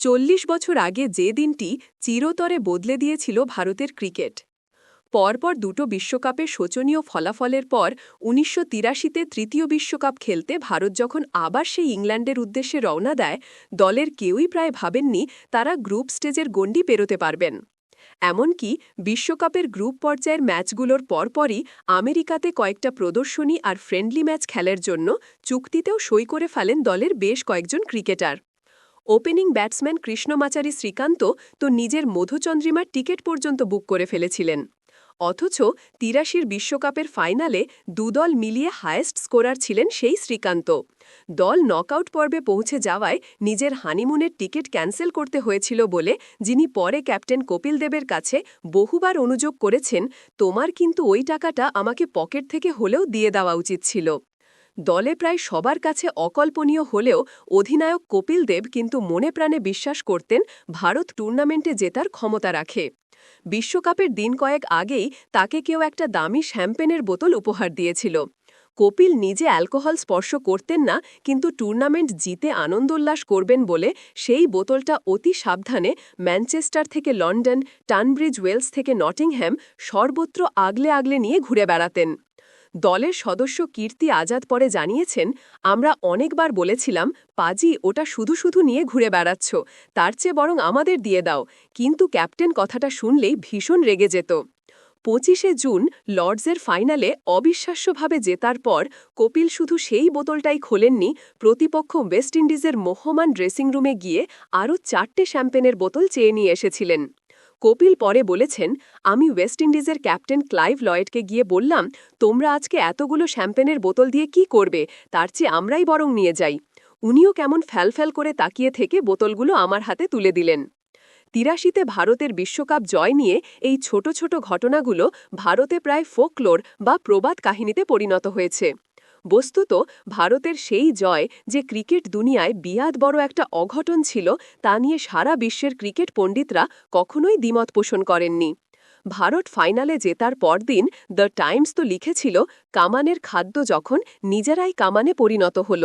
চল্লিশ বছর আগে যে দিনটি চিরতরে বদলে দিয়েছিল ভারতের ক্রিকেট। পরপর দুটো বিশ্বকাপের শোচনীয় ফলাফলের পর উনিশশো তিরাশিতে তৃতীয় বিশ্বকাপ খেলতে ভারত যখন আবার সেই ইংল্যান্ডের উদ্দেশ্যে রওনা দেয়, দলের কেউই প্রায় ভাবেননি তারা গ্রুপ স্টেজের গণ্ডি পেরোতে পারবেন। এমনকি বিশ্বকাপের গ্রুপ পর্যায়ের ম্যাচগুলোর পরপরই আমেরিকাতে কয়েকটা প্রদর্শনী আর ফ্রেন্ডলি ম্যাচ খেলার জন্য চুক্তিতেও সই করে ফেলেন দলের বেশ কয়েকজন cricketer. Opening batsman Krishnamachari Srikkanth তো নিজের মধুচন্দ্রিমার টিকিট পর্যন্ত বুক করে ফেলেছিলেন। অথচ তিরাশির বিশ্বকাপের ফাইনালে দুদল মিলিয়ে হায়েস্ট স্কোরার ছিলেন সেই শ্রীকান্ত। দল নকআউট পর্বে পৌঁছে যাওয়ায় নিজের হানিমুনের টিকিট ক্যান্সেল করতে হয়েছিল বলে যিনি পরে ক্যাপ্টেন কপিল দেবের কাছে বহুবার অনুযোগ করেছেন, তোমার কিন্তু ওই টাকাটা আমাকে পকেট থেকে হলেও দিয়ে দেওয়া উচিত ছিল। দলে প্রায় সবার কাছে অকল্পনীয় হলেও অধিনায়ক কপিল দেব কিন্তু মনে প্রাণে বিশ্বাস করতেন ভারত টুর্নামেন্টে জেতার ক্ষমতা রাখে। বিশ্বকাপের দিন কয়েক আগেই তাকে কেউ একটা দামি শ্যাম্পেনের বোতল উপহার দিয়েছিল। কপিল নিজে অ্যালকোহল স্পর্শ করতেন না, কিন্তু টুর্নামেন্ট জিতে আনন্দোল্লাস করবেন বলে সেই বোতলটা অতি সাবধানে ম্যানচেস্টার থেকে লন্ডন, টানব্রিজ ওয়েলস থেকে নটিংহ্যাম সর্বত্র আগলে আগলে নিয়ে ঘুরে বেড়াতেন। দলের সদস্য কীর্তি আজাদ পরে জানিয়েছেন, আমরা অনেকবার বলেছিলাম, পাজি, ওটা শুধু শুধু নিয়ে ঘুরে বেড়াচ্ছ, তার চেয়ে বরং আমাদের দিয়ে দাও। কিন্তু ক্যাপ্টেন কথাটা শুনলেই ভীষণ রেগে যেত। পঁচিশে জুন, লর্ডসের ফাইনালে অবিশ্বাস্যভাবে জেতার পর, কপিল শুধু সেই বোতলটাই খোলেননি, প্রতিপক্ষ ওয়েস্ট ইন্ডিজের মোহমান ড্রেসিং রুমে গিয়ে আরও চারটে শ্যাম্পেনের বোতল চেয়ে নিয়ে এসেছিলেন। কপিল পরে বলেছেন, আমি ওয়েস্ট ইন্ডিজের ক্যাপ্টেন ক্লাইভ লয়েডকে গিয়ে বললাম, তোমরা আজকে এতগুলো শ্যাম্পেনের বোতল দিয়ে কি করবে? তার চেয়ে আমরাই বরং নিয়ে যাই। উনিও কেমন ফ্যালফ্যাল করে তাকিয়ে থেকে বোতলগুলো আমার হাতে তুলে দিলেন। তিরাশিতে ভারতের বিশ্বকাপ জয় নিয়ে এই ছোট ছোট ঘটনাগুলো ভারতে প্রায় ফোকলোর বা প্রবাদ কাহিনীতে পরিণত হয়েছে। বস্তুত ভারতের সেই জয় যে ক্রিকেট দুনিয়ায় বিয়াদ বড় একটা অঘটন ছিল, তা নিয়ে সারা বিশ্বের ক্রিকেট পণ্ডিতরা কখনোই দ্বিমত পোষণ করেননি। ভারত ফাইনালে জেতার পরদিন দ্য টাইমস তো লিখেছিল, কামানের খাদ্য যখন নিজেরাই কামানে পরিণত হল।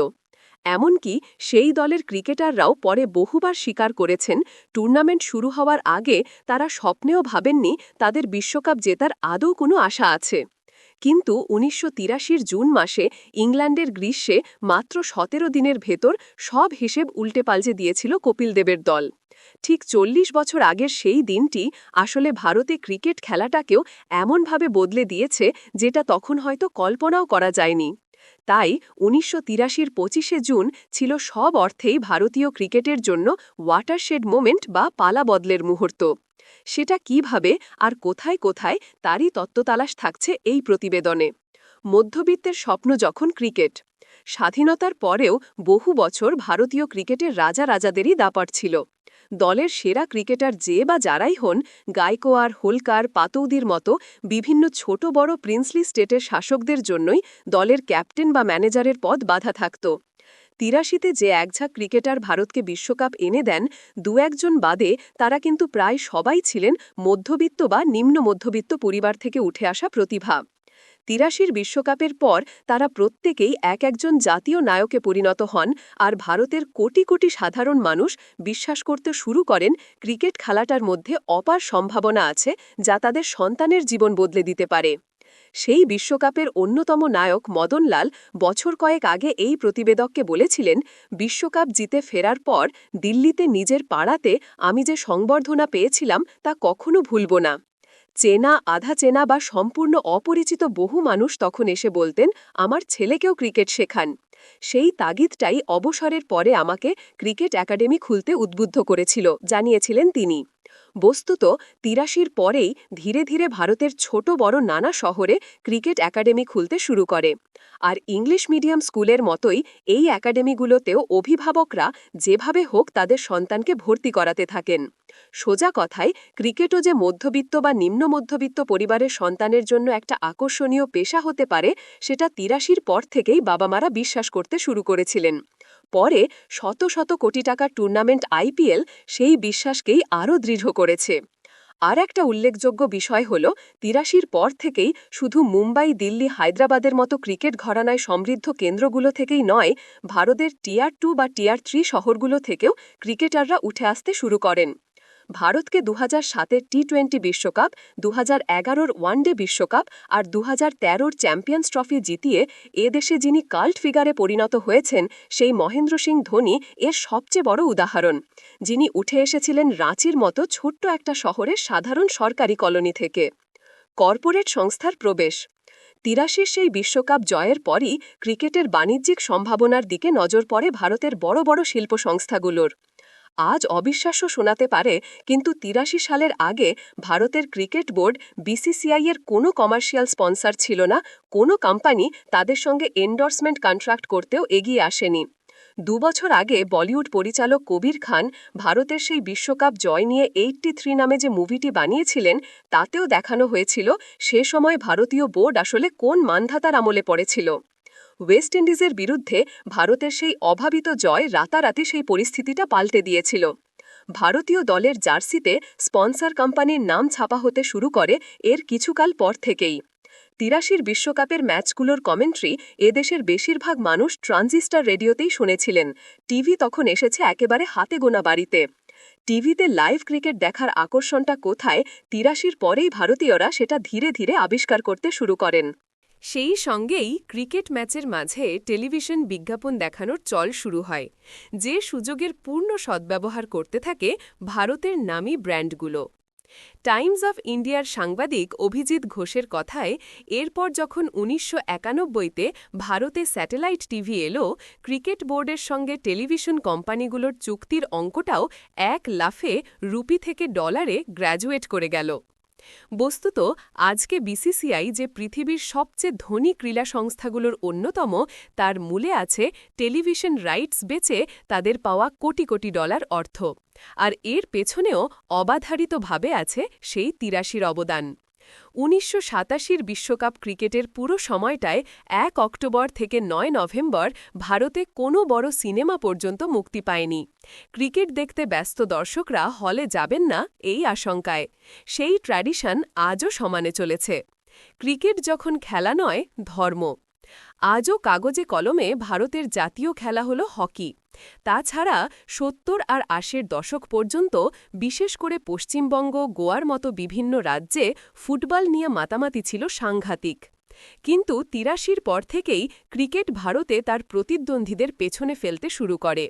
এমনকি সেই দলের ক্রিকেটাররাও পরে বহুবার স্বীকার করেছেন, টুর্নামেন্ট শুরু হওয়ার আগে তারা স্বপ্নেও ভাবেননি তাদের বিশ্বকাপ জেতার আদৌ কোনো আশা আছে। কিন্তু উনিশশো জুন মাসে ইংল্যান্ডের গ্রীষ্মে মাত্র সতেরো দিনের ভেতর সব হিসেব উল্টে পাল্টে দিয়েছিল কপিল দেবের দল। ঠিক চল্লিশ বছর আগের সেই দিনটি আসলে ভারতে ক্রিকেট খেলাটাকেও এমনভাবে বদলে দিয়েছে যেটা তখন হয়তো কল্পনাও করা যায়নি। তাই উনিশশো তিরাশির পঁচিশে জুন ছিল সব অর্থেই ভারতীয় ক্রিকেটের জন্য ওয়াটারশেড মোমেন্ট বা পালা বদলের মুহূর্ত। সেটা কীভাবে আর কোথায় কোথায় তারই তত্ত্বতালাশ থাকছে এই প্রতিবেদনে। মধ্যবিত্তের স্বপ্ন যখন ক্রিকেট, স্বাধীনতার পরেও বহু বছর ভারতীয় ক্রিকেটের রাজা রাজাদেরই দাপাট ছিল। দলের সেরা ক্রিকেটার যে বা যারাই হন গায়কোয়ার হোলকার, পাতৌদির মতো বিভিন্ন ছোট বড় প্রিন্সলি স্টেটের শাসকদের জন্যই দলের ক্যাপ্টেন বা ম্যানেজারের পদ বাধা থাকত। তিরাশিতে যে একঝাঁক ক্রিকেটার ভারতকে বিশ্বকাপ এনে দেন, দু একজন বাদে তারা কিন্তু প্রায় সবাই ছিলেন মধ্যবিত্ত বা নিম্ন মধ্যবিত্ত পরিবার থেকে উঠে আসা প্রতিভা। তিরাশির বিশ্বকাপের পর তারা প্রত্যেকেই এক একজন জাতীয় নায়কে পরিণত হন আর ভারতের কোটি কোটি সাধারণ মানুষ বিশ্বাস করতে শুরু করেন ক্রিকেট খেলাটার মধ্যে অপার সম্ভাবনা আছে যা তাদের সন্তানের জীবন বদলে দিতে পারে। সেই বিশ্বকাপের অন্যতম নায়ক মদনলাল বছর কয়েক আগে এই প্রতিবেদককে বলেছিলেন, বিশ্বকাপ জিতে ফেরার পর দিল্লিতে নিজের পাড়াতে আমি যে সংবর্ধনা পেয়েছিলাম তা কখনো ভুলব না। চেনা, আধা চেনা বা সম্পূর্ণ অপরিচিত বহু মানুষ তখন এসে বলতেন, আমার ছেলেকেও ক্রিকেট শেখান। সেই তাগিদটাই অবসরের পরে আমাকে ক্রিকেট একাডেমি খুলতে উদ্বুদ্ধ করেছিল, জানিয়েছিলেন তিনি। বস্তুত তিরাশির পরেই ধীরে ধীরে ভারতের ছোট বড় নানা শহরে ক্রিকেট একাডেমি খুলতে শুরু করে। আর ইংলিশ মিডিয়াম স্কুলের মতোই এই একাডেমিগুলোতেও অভিভাবকরা যেভাবে হোক তাদের সন্তানকে ভর্তি করাতে থাকেন। সোজা কথায়, ক্রিকেটও যে মধ্যবিত্ত বা নিম্ন মধ্যবিত্ত পরিবারের সন্তানের জন্য একটা আকর্ষণীয় পেশা হতে পারে, সেটা তিরাশির পর থেকেই বাবা মারা বিশ্বাস করতে শুরু করেছিলেন। পরে শত শত কোটি টাকার টুর্নামেন্ট আইপিএল সেই বিশ্বাসকেই আরও দৃঢ় করেছে। আর একটা উল্লেখযোগ্য বিষয় হল, তিরাশির পর থেকেই শুধু মুম্বাই, দিল্লি, হায়দ্রাবাদের মতো ক্রিকেট ঘরানায় সমৃদ্ধ কেন্দ্রগুলো থেকেই নয়, ভারতের টিয়ার টু বা টিয়ার থ্রি শহরগুলো থেকেও ক্রিকেটাররা উঠে আসতে শুরু করেন। ভারতকে দু হাজার সাতের টি টোয়েন্টি বিশ্বকাপ দু হাজার এগারোর ওয়ানডে বিশ্বকাপ আর দু হাজার তেরোর চ্যাম্পিয়ন্স ট্রফি জিতিয়ে এ দেশে যিনি কাল্ট ফিগারে পরিণত হয়েছেন, সেই মহেন্দ্র সিং ধোনি এর সবচেয়ে বড় উদাহরণ। যিনি উঠে এসেছিলেন রাঁচির মতো ছোট্ট একটা শহরের সাধারণ সরকারি কলোনি থেকে। কর্পোরেট সংস্থার প্রবেশ। তিরাশির সেই বিশ্বকাপ জয়ের পরই ক্রিকেটের বাণিজ্যিক সম্ভাবনার দিকে নজর পড়ে ভারতের বড় বড় শিল্প সংস্থাগুলোর আজ অবিশ্বাস্য শোনাতে পারে, কিন্তু তিরাশি সালের আগে ভারতের ক্রিকেট বোর্ড বিসিসিআই এর কোনো কমার্শিয়াল স্পন্সর ছিল না, কোনো কোম্পানি তাদের সঙ্গে এন্ডোর্সমেন্ট কন্ট্রাক্ট করতেও এগিয়ে আসেনি। দুবছর আগে বলিউড পরিচালক কবির খান ভারতের সেই বিশ্বকাপ জয় নিয়ে এইটটি থ্রি নামে যে মুভিটি বানিয়েছিলেন, তাতেও দেখানো হয়েছিল সে সময় ভারতীয় বোর্ড আসলে কোন মানধাতার আমলে পড়েছিল। ওয়েস্ট ইন্ডিজের বিরুদ্ধে ভারতের সেই অভাবিত জয় রাতারাতি সেই পরিস্থিতিটা পাল্টে দিয়েছিল। ভারতীয় দলের জার্সিতে স্পন্সর কোম্পানির নাম ছাপা হতে শুরু করে এর কিছুকাল পর থেকেই। তিরাশির বিশ্বকাপের ম্যাচগুলোর কমেন্ট্রি এদেশের বেশিরভাগ মানুষ ট্রানজিস্টার রেডিওতেই শুনেছিলেন। টিভি তখন এসেছে একেবারে হাতে গোনা বাড়িতে। টিভিতে লাইভ ক্রিকেট দেখার আকর্ষণটা কোথায়, তিরাশির পরেই ভারতীয়রা সেটা ধীরে ধীরে আবিষ্কার করতে শুরু করেন। সেই সঙ্গেই ক্রিকেট ম্যাচের মাঝে টেলিভিশন বিজ্ঞাপন দেখানোর চল শুরু হয়, যে সুযোগের পূর্ণ সদ্ব্যবহার করতে থাকে ভারতের নামী ব্র্যান্ডগুলো। টাইমস অফ ইন্ডিয়ার সাংবাদিক অভিজিৎ ঘোষের কথায়, এরপর যখন উনিশশো একানব্বইতে ভারতে স্যাটেলাইট টিভি এলো, ক্রিকেট বোর্ডের সঙ্গে টেলিভিশন কোম্পানিগুলোর চুক্তির অঙ্কটাও এক লাফে রুপি থেকে ডলারে গ্র্যাজুয়েট করে গেল। বস্তুত, আজকে বিসিসিআই যে পৃথিবীর সবচেয়ে ধনী ক্রীড়া সংস্থাগুলোর অন্যতম, তার মূলে আছে টেলিভিশন রাইটস বেচে তাদের পাওয়া কোটি কোটি ডলার অর্থ। আর এর পেছনেও অবাধারিতভাবে আছে সেই তিরাশির অবদান। উনিশশো সাতাশির বিশ্বকাপ ক্রিকেটের পুরো সময়টায় এক অক্টোবর থেকে নয় নভেম্বর ভারতে কোনো বড় সিনেমা পর্যন্ত মুক্তি পায়নি। ক্রিকেট দেখতে ব্যস্ত দর্শকরা হলে যাবেন না এই আশঙ্কায়। সেই ট্র্যাডিশন আজও সমানে চলেছে। ক্রিকেট যখন খেলা নয়, ধর্ম। আজও কাগজে কলমে ভারতের জাতীয় খেলা হল হকি। তাছাড়া সত্তর আর আশের দশক পর্যন্ত বিশেষ করে পশ্চিমবঙ্গ, গোয়ার মতো বিভিন্ন রাজ্যে ফুটবল নিয়ে মাতামাতি ছিল সাংঘাতিক। কিন্তু তিরাশির পর থেকেই ক্রিকেট ভারতে তার প্রতিদ্বন্দ্বীদের পেছনে ফেলতে শুরু করে।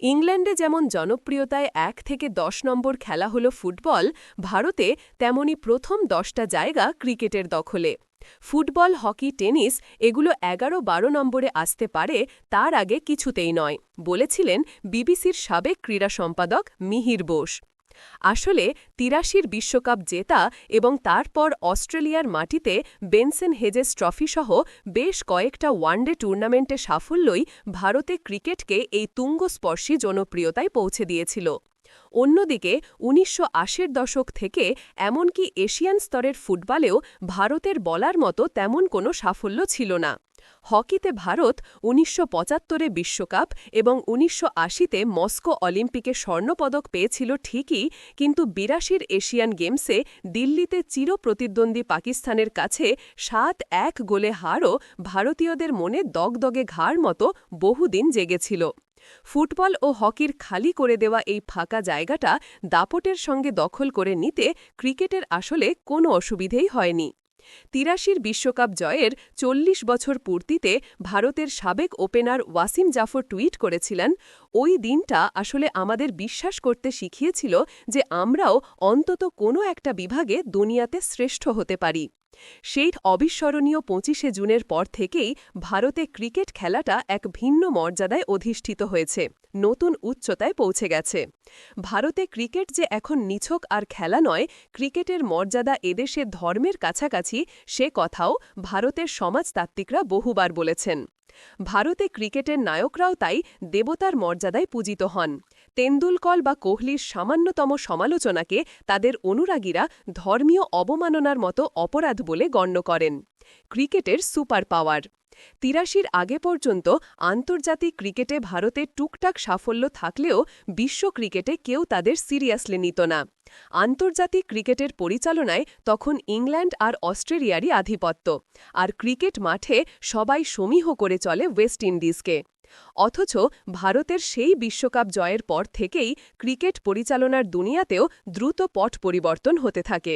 ইংল্যান্ডে যেমন জনপ্রিয়তায় এক থেকে দশ নম্বর খেলা হল ফুটবল, ভারতে তেমনি প্রথম দশটা জায়গা ক্রিকেটের দখলে। ফুটবল, হকি, টেনিস এগুলো এগারো বারো নম্বরে আসতে পারে, তার আগে কিছুতেই নয়, বলেছিলেন বিবিসির সাবেক ক্রীড়া সম্পাদক মিহির বোস। আসলে তিরাশির বিশ্বকাপ জেতা এবং তারপর অস্ট্রেলিয়ার মাটিতে বেনসেন হেজেস ট্রফিসহ বেশ কয়েকটা ওয়ানডে টুর্নামেন্টে সাফল্যই ভারতে ক্রিকেটকে এই তুঙ্গস্পর্শী জনপ্রিয়তায় পৌঁছে দিয়েছিল। অন্যদিকে, উনিশশো আশির দশক থেকে এমনকি এশিয়ান স্তরের ফুটবলেও ভারতের বলার মতো তেমন কোনো সাফল্য ছিল না। হকিতে ভারত উনিশশো পঁচাত্তরে বিশ্বকাপ এবং উনিশশো আশিতে মস্কো অলিম্পিকে স্বর্ণপদক পেয়েছিল ঠিকই, কিন্তু বিরাশির এশিয়ান গেমসে দিল্লিতে চিরপ্রতিদ্বন্দ্বী পাকিস্তানের কাছে সাত এক গোলে হারও ভারতীয়দের মনে দগদগে ঘাড় মতো বহুদিন জেগেছিল। ফুটবল ও হকির খালি করে দেওয়া এই ফাঁকা জায়গাটা দাপটের সঙ্গে দখল করে নিতে ক্রিকেটের আসলে কোনো অসুবিধেই হয়নি। তিরাশির বিশ্বকাপ জয়ের চল্লিশ বছর পূর্তিতে ভারতের সাবেক ওপেনার ওয়াসিম জাফর টুইট করেছিলেন, ওই দিনটা আসলে আমাদের বিশ্বাস করতে শিখিয়েছিল যে আমরাও অন্তত কোনো একটা বিভাগে দুনিয়াতে শ্রেষ্ঠ হতে পারি। সেই অবিস্মরণীয় পঁচিশে জুনের পর থেকেই ভারতে ক্রিকেট খেলাটা এক ভিন্ন মর্যাদায় অধিষ্ঠিত হয়েছে, নতুন উচ্চতায় পৌঁছে গেছে। ভারতে ক্রিকেট যে এখন নিছক আর খেলা নয়, ক্রিকেটের মর্যাদা এদেশে ধর্মের কাছাকাছি, সে কথাও ভারতের সমাজতাত্ত্বিকরা বহুবার বলেছেন। ভারতে ক্রিকেটের নায়করাও তাই দেবতার মর্যাদায় পূজিত হন। তেন্দুলকল বা কোহলির সামান্যতম সমালোচনাকে তাদের অনুরাগীরা ধর্মীয় অবমাননার মতো অপরাধ বলে গণ্য করেন। ক্রিকেটের সুপার পাওয়ার। তিরাশির আগে পর্যন্ত আন্তর্জাতিক ক্রিকেটে ভারতের টুকটাক সাফল্য থাকলেও বিশ্ব ক্রিকেটে কেউ তাদের সিরিয়াসলি নিত না। আন্তর্জাতিক ক্রিকেটের পরিচালনায় তখন ইংল্যান্ড আর অস্ট্রেলিয়ারই আধিপত্য। আর ক্রিকেট মাঠে সবাই সমীহ করে চলে ওয়েস্ট ইন্ডিজকে। অথচ ভারতের সেই বিশ্বকাপ জয়ের পর থেকেই ক্রিকেট পরিচালনার দুনিয়াতেও দ্রুত পট পরিবর্তন হতে থাকে।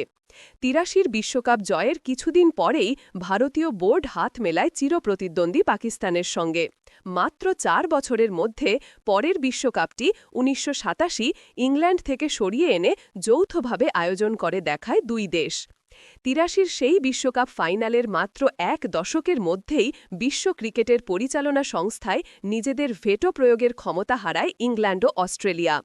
তিরাশির বিশ্বকাপ জয়ের কিছুদিন পরেই ভারতীয় বোর্ড হাত মেলায় চিরপ্রতিদ্বন্দ্বী পাকিস্তানের সঙ্গে। মাত্র চার বছরের মধ্যে পরের বিশ্বকাপটি উনিশশো সাতাশি ইংল্যান্ড থেকে সরিয়ে এনে যৌথভাবে আয়োজন করে দেখায় দুই দেশ। তিরাশির সেই বিশ্বকাপ ফাইনালের মাত্র এক দশকের মধ্যেই বিশ্ব ক্রিকেটের পরিচালনা সংস্থায় নিজেদের ভেটো প্রয়োগের ক্ষমতা হারায় ইংল্যান্ড ও অস্ট্রেলিয়া।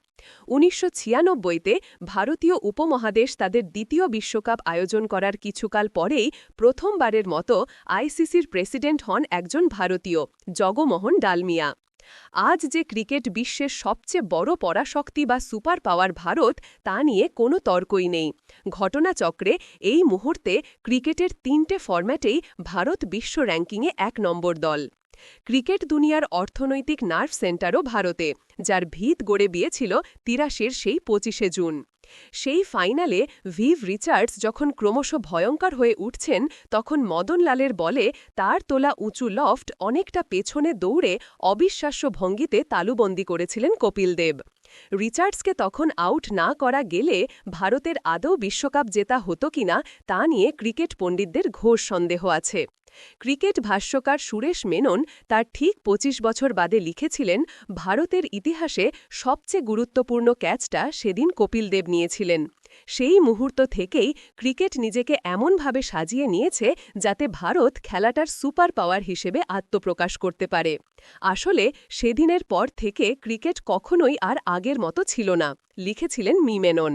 উনিশশো ছিয়ানব্বইতে ভারতীয় উপমহাদেশ তাদের দ্বিতীয় বিশ্বকাপ আয়োজন করার কিছুকাল পরেই প্রথমবারের মতো আইসিসির প্রেসিডেন্ট হন একজন ভারতীয়, জগমোহন ডালমিয়া। আজ যে ক্রিকেট বিশ্বের সবচেয়ে বড় পরাশক্তি বা সুপার পাওয়ার ভারত, তা নিয়ে কোনো তর্কই নেই। ঘটনাচক্রে এই মুহূর্তে ক্রিকেটের তিনটে ফরম্যাটেই ভারত বিশ্ব র্যাঙ্কিংয়ে এক নম্বর দল। ক্রিকেট দুনিয়ার অর্থনৈতিক নার্ভ সেন্টারও ভারতে, যার ভিত গড়ে বিয়েছিল তিরাশির সেই পঁচিশে জুন। সেই ফাইনালে ভিভ রিচার্ডস যখন ক্রমশ ভয়ঙ্কর হয়ে উঠছেন, তখন মদনলালের বলে তার তোলা উঁচু লফট অনেকটা পেছনে দৌড়ে অবিশ্বাস্য ভঙ্গিতে তালুবন্দি করেছিলেন কপিল দেব। রিচার্ডসকে তখন আউট না করা গেলে ভারতের আদৌ বিশ্বকাপ জেতা হতো কিনা তা নিয়ে ক্রিকেট পণ্ডিতদের ঘোষ সন্দেহ আছে। ক্রিকেট ভাষ্যকার সুরেশ মেনন তার ঠিক ২৫ বছর বাদে লিখেছিলেন, ভারতের ইতিহাসে সবচেয়ে গুরুত্বপূর্ণ ক্যাচটা সেদিন কপিল দেব নিয়েছিলেন। সেই মুহূর্ত থেকেই ক্রিকেট নিজেকে এমনভাবে সাজিয়ে নিয়েছে যাতে ভারত খেলাটার সুপার পাওয়ার হিসেবে আত্মপ্রকাশ করতে পারে। আসলে সেদিনের পর থেকে ক্রিকেট কখনোই আর আগের মতো ছিল না। লিখেছিলেন মিমেনন